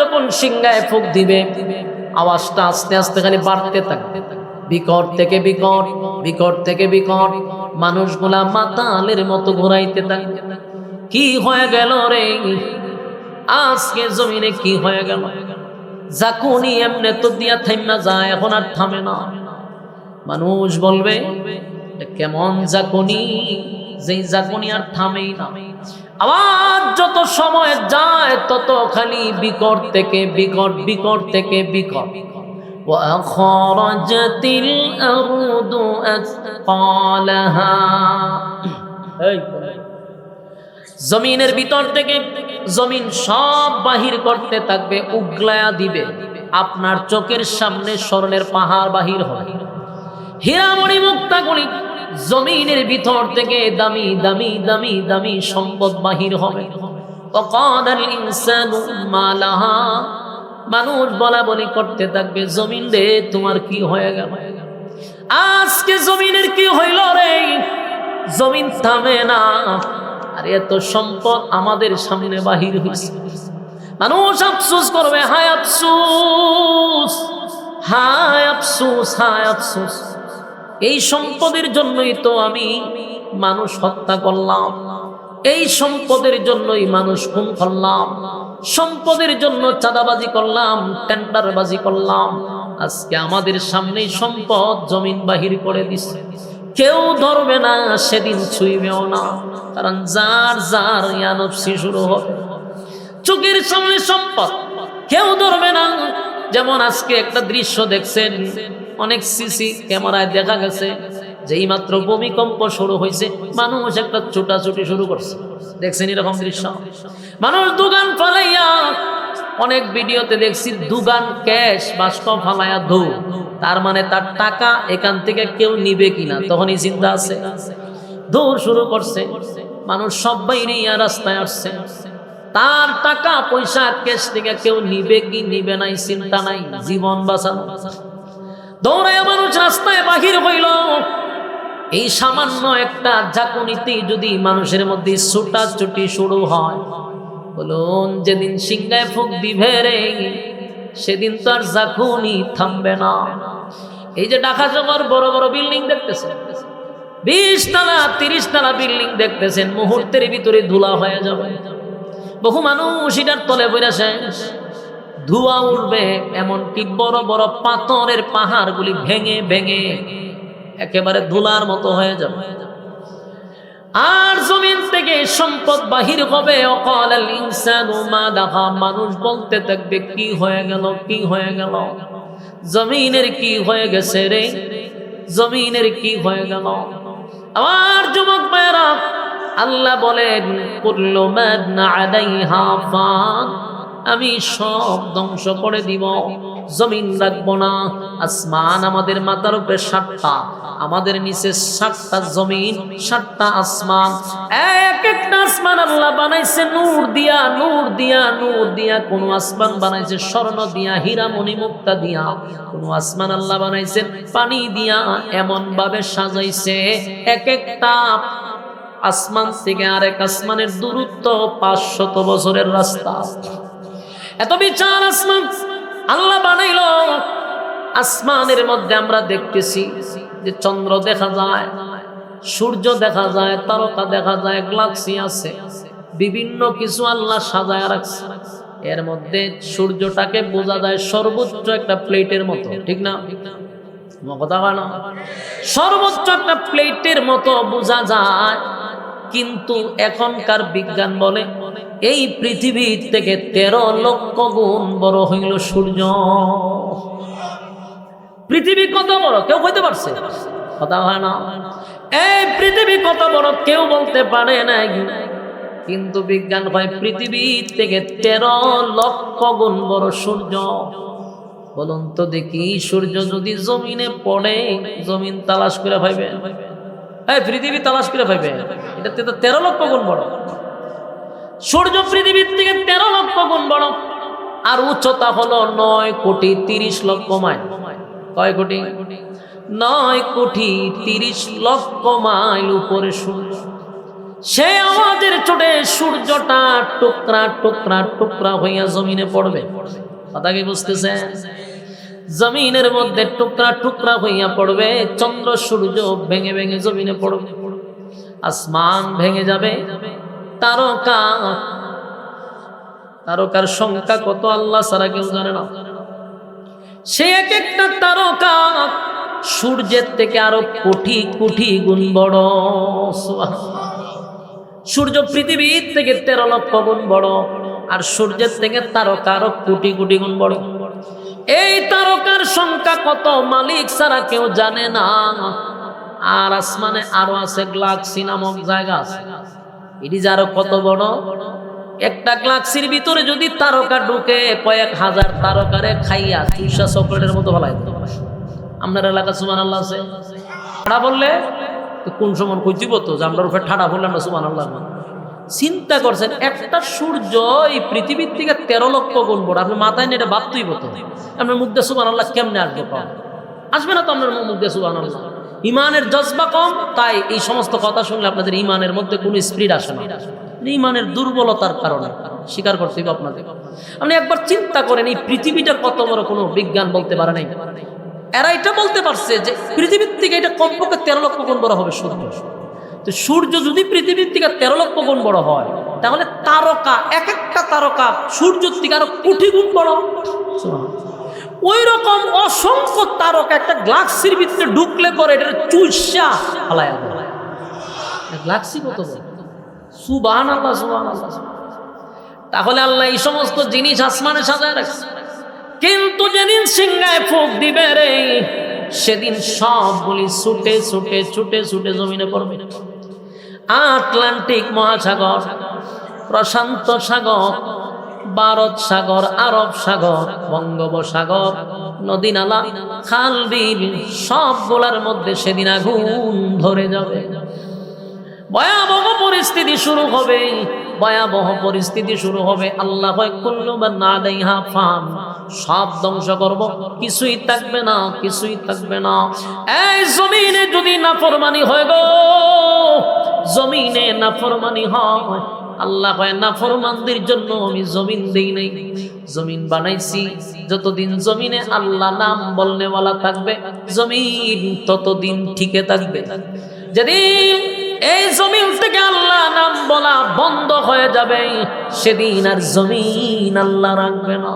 যখন সিংহায় ফুক দিবে, আওয়াজটা আস্তে আস্তে খালি বাড়তে থাকবে। বিকট থেকে বিকট বিকট থেকে বিকট, মানুষগুলা মাতালের মতো ঘোরাইতে থাকবে। কি হয়ে গেল রে? আজকে জমিনে কি হয়ে গেল? জাকুনি এমনে তো দিয়া থাইমা যায়, এখন আর থামে না। মানুষ বলবে কেমন জাকুনি যেই জাকুনি আর থামেই না আবার যত সময় যায় তত খালি বিকট থেকে বিকট বিকট থেকে বিকট وأخرجت الأرض أثقالها এই জমিনের ভিতর থেকে জমিন সব বাহির করতে থাকবে উগলায়া দিবে আপনার চোখের সামনে স্বর্ণের পাহাড় বাহির হবে হীরামণি মুক্তাগুলি জমিনের ভিতর থেকে দামি দামি দামি দামি সম্পদ বাহির হবে। মানুষ বলা বলি করতে থাকবে, জমিন রে, তোমার কি হয়ে গেল? আজকে জমিনের কি হইল রে? জমিন থামে না। আর, এত সম্পদ আমাদের সামনে বাহির হয়েছে মানুষ আফসুস করবে, হায় আফসুস হায় আফসুস হায় আফসুস। এই সম্পদের জন্যই তো আমি মানুষ হত্যা করলাম। এই সম্পদের জন্যই মানুষ খুন করলাম। সম্পদের জন্য চাঁদাবাজি করলাম, টেন্ডারবাজি করলাম। আজকে আমাদের সামনেই সম্পদ জমিন বাহির করে দিচ্ছে কেউ ধরবে না, সেদিন ছুঁইবেও না। কারণ যার যার ইয়ানবসি শুরু হবে চোখের সামনে সম্পদ, কেউ ধরবে না। যেমন আজকে একটা দৃশ্য দেখছেন অনেক সিসি ক্যামেরায় দেখা গেছে যেই মাত্র ভূমিকম্প শুরু হয়েছে, মানুষ একটা ছুটাছুটি শুরু করছে। দেখছেন এরকম দৃশ্য? মানুষ দোকান ফালাইয়া, অনেক ভিডিওতে দেখছি দুগান ক্যাশ বাষ্প ফালাইয়া ধু তার মানে তার টাকা এখান থেকে কেউ নিবে কিনা, তখনই চিন্তা আছে। দৌড় শুরু করছে, মানুষ সবাই নিয়ে রাস্তায় আসছে। তার টাকা পয়সা ক্যাশ থেকে কেউ নিবে কি নিবে নাই, চিন্তা নাই, জীবন বাঁচানো। দৌড়ায় মানুষ রাস্তায় বাহির হইল। এই সামান্য একটা জাকুনিতে যদি মানুষের মধ্যে ছুটাছুটি শুরু হয়, বলুন যেদিন সিংহায় ফুক দিবে রে, সেদিন তো আর জাকুনি থামবে না। এই যে ঢাকা জমার বড় বড় বিল্ডিং দেখতেছেন বিশ তালা তিরিশ তালা বিল্ডিং দেখতেছেন, মুহূর্তের ভিতরে ধুলা হয়ে যাবে। বহু মানুষ এটার তলে বইরা শেষ। ধোঁয়া উঠবে, এমনকি বড় বড় পাথরের পাহাড়গুলি ভেঙে ভেঙে একেবারে ধুলার মতো হয়ে যাবে। আর জমিন থেকে সম্পদ বাহির হবে। অকাল মানুষ বলতে থাকবে, কি হয়ে গেল, কি হয়ে গেল? জমিনের কি হয়ে গেছে রে? জমিনের কি হয়ে গেল? আমার যুবক ভাইরা আল্লাহ বলেন, কুল্লু মান আলাইহা ফান। আমি সব ধ্বংস করে দিব। জমিন রাখব না। আসমান আমাদের মাথার উপরে সাতটা। আমাদের নিচে সাতটা জমিন, সাতটা আসমান। এক একটা আসমান আল্লাহ বানাইছে, নূর দিয়া নূর দিয়া নূর দিয়া। কোন আসমান বানাইছে, স্বর্ণ দিয়া হীরা মণি মুক্তা দিয়া। কোন আসমান আল্লাহ বানাইছে, পানি দিয়া এমন ভাবে সাজাইছে। এক একটা আসমান থেকে আরেক আসমানের দূরত্ব পাঁচশত বছরের রাস্তা। এত বিচার আসমান। আল্লাহ বানাইল। আসমানের মধ্যে আমরা দেখতেছি যে চন্দ্র দেখা যায়, সূর্য দেখা যায়, তারকা দেখা যায় গ্লাক্সি আছে। বিভিন্ন কিছু আল্লাহ সাজায় রাখছে। এর মধ্যে সূর্যটাকে বোঝা যায় সর্বোচ্চ একটা প্লেটের মতো, ঠিক না? না? সর্বোচ্চ একটা প্লেটের মতো বোঝা যায়, কিন্তু এখনকার বিজ্ঞান বলে এই পৃথিবী থেকে তেরো লক্ষ গুণ বড় হইল সূর্য। পৃথিবী কত বড়? কেউ হইতে পারছে? কথা হয় না। এই পৃথিবী কত বড় কেউ বলতে পারে না কিন্তু বিজ্ঞান হয় পৃথিবী থেকে তেরো লক্ষ গুণ বড় সূর্য। বলুন তো দেখি, সূর্য যদি জমিনে পড়ে, জমিন তালাশ করে ভাইবে? এই পৃথিবী তালাশ করে ভাইবে? এটাতে তো তেরো লক্ষ গুণ বড়। সূর্য পৃথিবীর থেকে তেরো লক্ষ গুণ বড়। আর উচ্চতা হলো নয় কোটি তিরিশ লক্ষ মাইল। কয় কোটি? নয় কোটি তিরিশ লক্ষ মাইল উপরে সূর্য। সে আমাদের চোটে সূর্যটা টুকরা টুকরা টুকরা হইয়া জমিনে পড়বে। কথা কি বুঝতেছেন জমিনের মধ্যে টুকরা টুকরা হইয়া পড়বে, চন্দ্র সূর্য ভেঙে ভেঙে জমিনে পড়বে। আসমান ভেঙে যাবে তারকা। তারকার সংখ্যা কত আল্লাহ সারা কেউ জানে না। সে এক একটা তারকা সূর্যের থেকে আরও কোটি কোটি গুণ বড়। সূর্য পৃথিবীর থেকে তেরো লক্ষ গুণ বড় আর সূর্যের থেকে তারকা আরও কোটি কোটি গুণ বড়। এই তারকার সংখ্যা কত মালিক ছাড়া কেউ জানে না। আর আসমানে আরও আছে গ্লাক্সি নামক জায়গা আছে। এটি যে আরও কত বড়? একটা গ্লাক্সির ভিতরে যদি তারকা ঢুকে কয়েক হাজার তারকারে খাইয়া চুষা চকলেটের মতো ফলাই আপনার এলাকা সুমান আল্লাহ আছে? ঠাডা বললে? কোন সময় দিব তো যে আমরা উপরে ঠাডা বললে আমরা সুমান আল্লাহ চিন্তা করছেন, একটা সূর্য এই পৃথিবীর থেকে তেরো লক্ষ গুণ বড়। আপনি মাথায় নিয়ে এটা ভাবতেই হতো আপনার মুখ দিয়ে সুমান আল্লাহ কেমনে আসবে আসবে না তো আপনার মুখ দিয়ে সুমান আল্লাহ ইমানের জজবা কম, তাই এই সমস্ত কথা শুনলে আপনাদের ইমানের মধ্যে কোনো স্পিড আসে না। ইমানের দুর্বলতার কারণে, স্বীকার করতে হবে আপনাদের। আপনি একবার চিন্তা করেন, এই পৃথিবীটা কত বড় কোনো বিজ্ঞান বলতে পারে নাই। এরা এটা বলতে পারছে যে পৃথিবীর থেকে এটা কমপক্ষে তেরো লক্ষ গুণ বড় হবে সূর্য। তো সূর্য যদি পৃথিবীর থেকে তেরো লক্ষ গুণ বড় হয়, তাহলে তারকা, এক একটা তারকা সূর্যের থেকে আরও কোটি গুণ বড়। ওই রকম অসংখ্য তারকা একটা গ্লাক্সির ভিতরে ঢুকলে পরে এটা চুষা ফালায় গ্লাক্সি কত সুবান আল্লাহ সুবান আল্লাহ তাহলে আল্লাহ এই সমস্ত জিনিস আসমানে সাজায় রাখছে। কিন্তু যেদিন সিংহায় ফুক দিবে রে, সেদিন সবগুলি ছুটে ছুটে ছুটে ছুটে জমিনে পড়বে। আটলান্টিক মহাসাগর, প্রশান্ত সাগর ভারত সাগর, আরব সাগর, বঙ্গোপসাগর নদী নালা খাল বিল সবগুলার মধ্যে সেদিন আগুন ধরে যাবে। ভয়াবহ পরিস্থিতি শুরু হবে। ভয়াবহ পরিস্থিতি শুরু হবে। আল্লাহ না দেহা ফাম সব ধ্বংস করব। কিছুই থাকবে না, কিছুই থাকবে না। এই জমিনে যদি নাফরমানি হয় গো, জমিনে নাফরমানি হয়। আল্লাহ হয় নাফরমানদের জন্য, আমি জমিন দেই নাই। জমিন বানাইছি, যতদিন জমিনে আল্লাহ নাম বলনেওয়ালা থাকবে, জমিন ততদিন ঠিকে থাকবে। যেদিন এই জমিন থেকে আল্লাহ নাম বলা বন্ধ হয়ে যাবে, সেদিন আর জমিন আল্লাহ রাখবে না।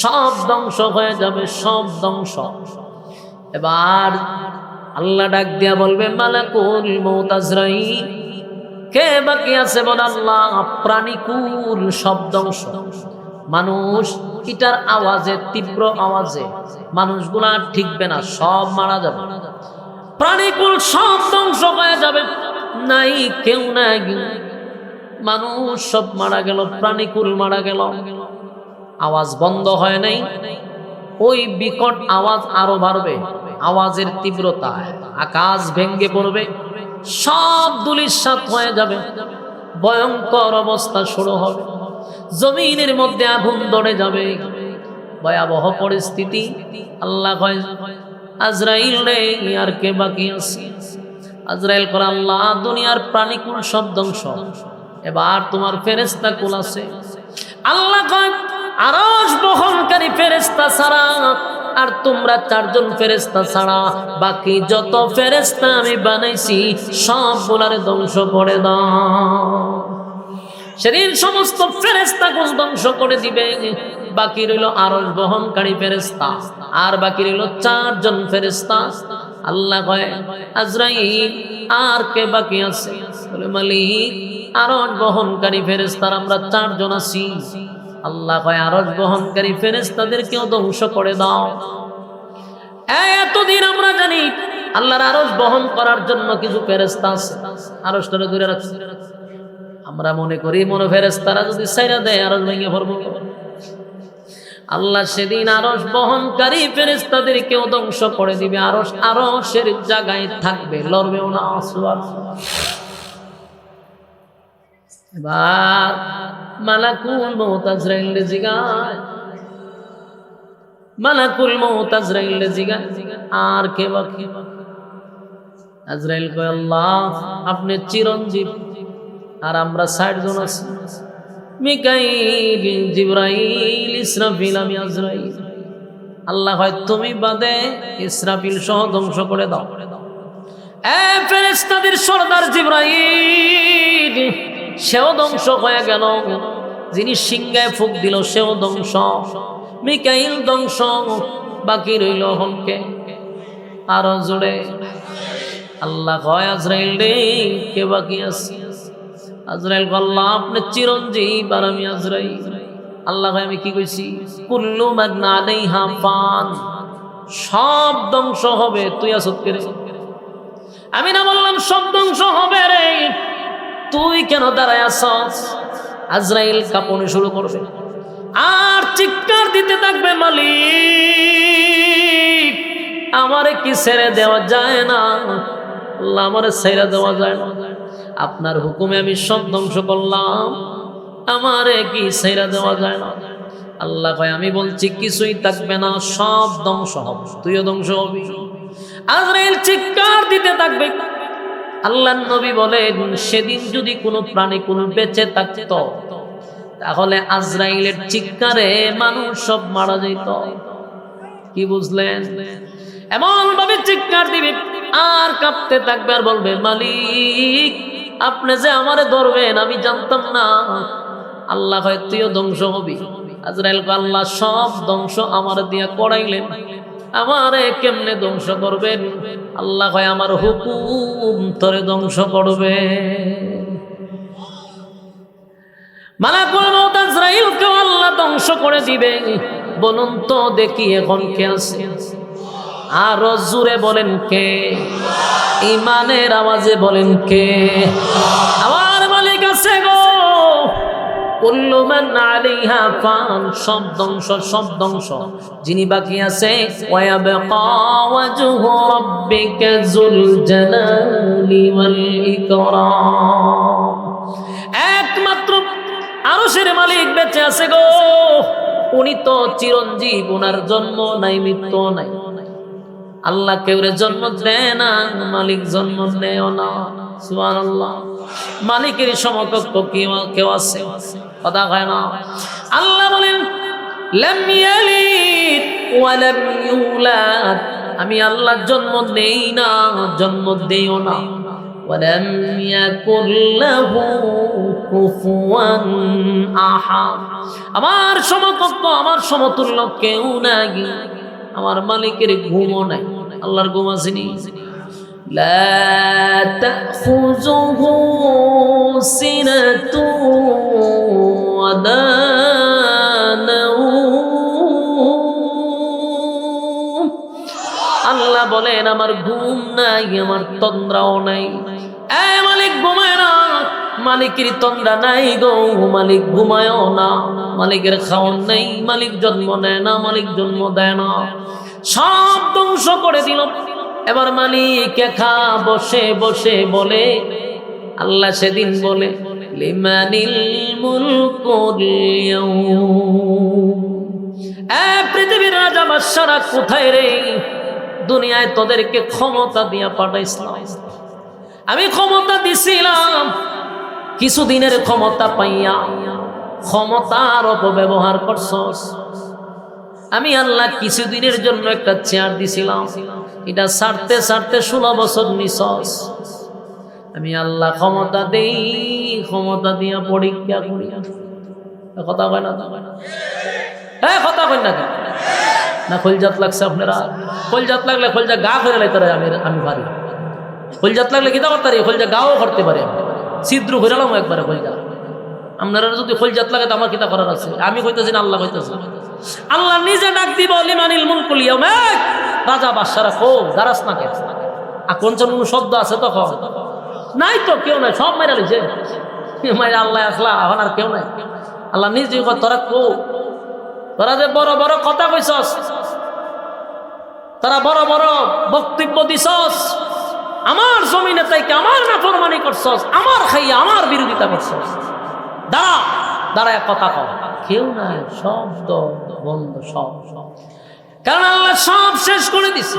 সব ধ্বংস হয়ে যাবে, সব ধ্বংস। এবার আল্লাহ ডাক দিয়া বলবে, মালাকুল মৌতাজরাই কে বাকি আছে বল আল্লাহ? প্রাণীকুল ধ্বংস মানুষ এটার আওয়াজে, তীব্র আওয়াজে মানুষগুলা ঠিকবে না, সব মারা যাবে। প্রাণীকুল সব ধ্বংস হয়ে যাবে। নাই, কেউ নাই। মানুষ সব মারা গেল, প্রাণীকুল মারা গেল। আওয়াজ বন্ধ হয় নাই। ওই বিকট আওয়াজ আরও বাড়বে। আওয়াজের তীব্রতা আকাশ ভেঙ্গে পড়বে, সব দুলিশাত হয়ে যাবে, ভয়ঙ্কর অবস্থা শুরু হবে, জমিনের মধ্যে আগুন ধরে যাবে। ভয়াবহ পরিস্থিতি, আল্লাহ আজরাইল রে আর কে বাকি আছে? আজরাইল করে আল্লাহ, দুনিয়ার প্রাণীকুল সব ধ্বংস। এবার তোমার ফেরেস্তা কুল আছে। আল্লাহ কয়, আরশ বহনকারী ফেরেস্তা ছাড়া আর তোমরা চারজন ফেরেস্তা ছাড়া বাকি যত ফেরেস্তা আমি বানাইছি সব গুলারে ধ্বংস করে দাও। সেদিন সমস্ত ফেরেস্তা কোষ ধ্বংস করে দিবে। বাকি রইল আরশ বহনকারী ফেরেস্তা আর বাকি রইল চারজন ফেরেস্তা আল্লাহ কয়, আজরাইল, আর কে বাকি আছে? বলে, মালিক, আরশ বহনকারী ফেরেস্তার আমরা চারজন আছি। আল্লাহ কয় আরশ বহনকারী ফেরেস্তাদেরকেও ধ্বংস করে দাও। এতদিন আমরা জানি আল্লাহর আরশ বহন করার জন্য কিছু ফেরেস্তা আছে। আরশটারে দূরে রাখছে। আমরা মনে করি মনে ফেরেস্তারা যদি সাইরা দেয় আরশ ভেঙে পড়ব। আল্লাহ সেদিন আরশ বহনকারী ফেরেস্তাদেরকেও ধ্বংস করে দিবে। আরশ আরশের জায়গায় থাকবে, লড়বেও না আসুয়ার এবার মালাকুল মৌতাজরাইল জিগায়। মালাকুল মৌতাজরাইল জিগায়। আর কে বাকি? আজরাইল কয়, আল্লাহ, আপনি চিরঞ্জীব। আর আমরা ষাট জন আছি। মিকাইল, জিব্রাইল, ইসরাফিল, আমি আজরাইল। আল্লাহ হয়, তুমি বাদে ইসরাফিল সহ ধ্বংস করে দাও। এ ফেরেশতাদের সর্দার জিব্রাইল। সেও ধ্বংস হয়ে গেল। যিনি সিংহায় ফুক দিল, সেও ধ্বংস। মিকাইল ধ্বংস। বাকি রইল হনকে আরও জোরে। আল্লাহ কয়, আজরাইল রে, কে বাকি আছে? আজরাইল আল্লাহ, আপনি চিরঞ্জীব আর আমি আজরাইল। আল্লাহ কয়, আমি কি কইছি? কুল্লু মাগনা আলাইহা ফান। সব ধ্বংস হবে। তুই আসত কে? আমি না বললাম সব ধ্বংস হবে রে। তুই কেন দাঁড়ায় আসস আজরাইল কাঁপনি শুরু করবে। আর চিৎকার দিতে থাকবে মালিক, আমারে কি ছেড়ে দেওয়া যায় না? আল্লাহ আমারে ছেড়ে দেওয়া যায় না। আপনার হুকুমে আমি সব ধ্বংস করলাম, আমারে কি ছেড়ে দেওয়া যায় না? আল্লাহ কয় আমি বলছি কিছুই থাকবে না, সব ধ্বংস হবে, তুইও ধ্বংস হবি। আজরাইল চিৎকার দিতে থাকবে আল্লাহ নবী বলেন, সেদিন যদি কোনো প্রাণী কোনো বেঁচে থাকত, তাহলে আজরাইলের চিৎকারে মানুষ সব মারা যেত। কি বুঝলেন? এমন ভাবে চিৎকার দিবে, আর কাঁপতে থাকবে আর বলবে, মালিক, আপনি যে আমারে ধরবেন, আমি জানতাম না। আল্লাহ হয় তুইও ধ্বংস হবি। আজরাইল আল্লাহ সব ধ্বংস আমার দিয়া করাইলেন। আমারে কেমনে ধ্বংস করবেন? আল্লাহ হয় আমার হুকুম তরে ধ্বংস করবে। মালাকুল আল্লাহ ধ্বংস করে দিবে। বলুন তো দেখি এখন কে আছে। আর বলেন কে? ইমানের আওয়াজে বলেন কে? গো কুল্লু মান আলাইহা ফান যিনি আছে একমাত্র মালিক বেঁচে আছে গো। উনি তো চিরঞ্জীব ওনার জন্ম নাই, মৃত্যু নাই। আল্লাহ কেউরে জন্ম দেয় না, মালিক জন্ম নেয় না। মালিকের সমকক্ষ কেউ কেউ আছে? কথা হয় না। আল্লাহ বলেন আমি আল্লাহ জন্ম দেই না, জন্ম দেইও না। আমার সমকক্ষ আমার সমতুল্য কেউ নাই। আমার মালিকের ঘুমও নাই। আল্লাহর ঘুম আসেনি। لا تأخذه سنة ولا نوم আল্লাহ বলেন আমার ঘুম নাই আমার তন্দ্রাও নাই এ মালিক ঘুমায় না মালিকের তন্দ্রা নাই গো মালিক ঘুমায়ও না মালিকের খাওয়ান নাই মালিক জন্ম নেয় না মালিক জন্ম দেয় না সব ধ্বংস করে দিল এবার মালিক একা বসে বসে বলে, আল্লাহ সেদিন বলে, লিমানিল মুলকুল পৃথিবীর রাজা বাদশারা কোথায় রে? দুনিয়ায় তোদেরকে ক্ষমতা দিয়া পাঠাইছিলাম। আমি ক্ষমতা দিছিলাম, কিছুদিনের ক্ষমতা পাইয়া। ক্ষমতার অপব্যবহার করছস। আমি আল্লাহ কিছুদিনের জন্য একটা চেয়ার দিছিলাম। এটা ছাড়তে সারতে ষোলো বছর নিছস। আমি আল্লাহ ক্ষমতা দেই, ক্ষমতা দিয়া পরীক্ষা করি। কথা কয় না হ্যাঁ কথা কই না? না, খোলজাত লাগছে আপনারা? খোলজাত লাগলে খোলজা গা করে লাইতে পারে আমি আমি পারি। খোলজাত লাগলে কিতা করতে পারি? খোলজা গাও করতে পারে ছিদ্র ঘুরালাম একবারে খোলজা। আপনারা যদি খোলজাত লাগে তো আমার কিতা করার আছে? আমি কইতেছি না, আল্লাহ কইতেছি। আল্লাহ নিজে ডাক দিব, লিমানিল মুলকুল ইয়াউমাক রাজা বাদশারা কো দারাস না কে আর কোন কোন শব্দ আছে তখন? নাই তো, কেউ নাই, সব মাইরা লইছে। মাইরা আল্লাহ আসলা, এখন আর কেউ নাই। আল্লাহ নিজে তোরা কো তোরা যে বড় বড় কথা কইছস, তারা বড় বড় বক্তব্য দিছস, আমার জমিনে তাইকে আমার না নাফরমানি করছস, আমার খাইয়া আমার বিরোধিতা করছস। দাঁড়া দাঁড়ায় কথা কও। কেউ নাই শব্দ বন্ধ সব সব। কারণ আল্লাহ সব শেষ করে দিছে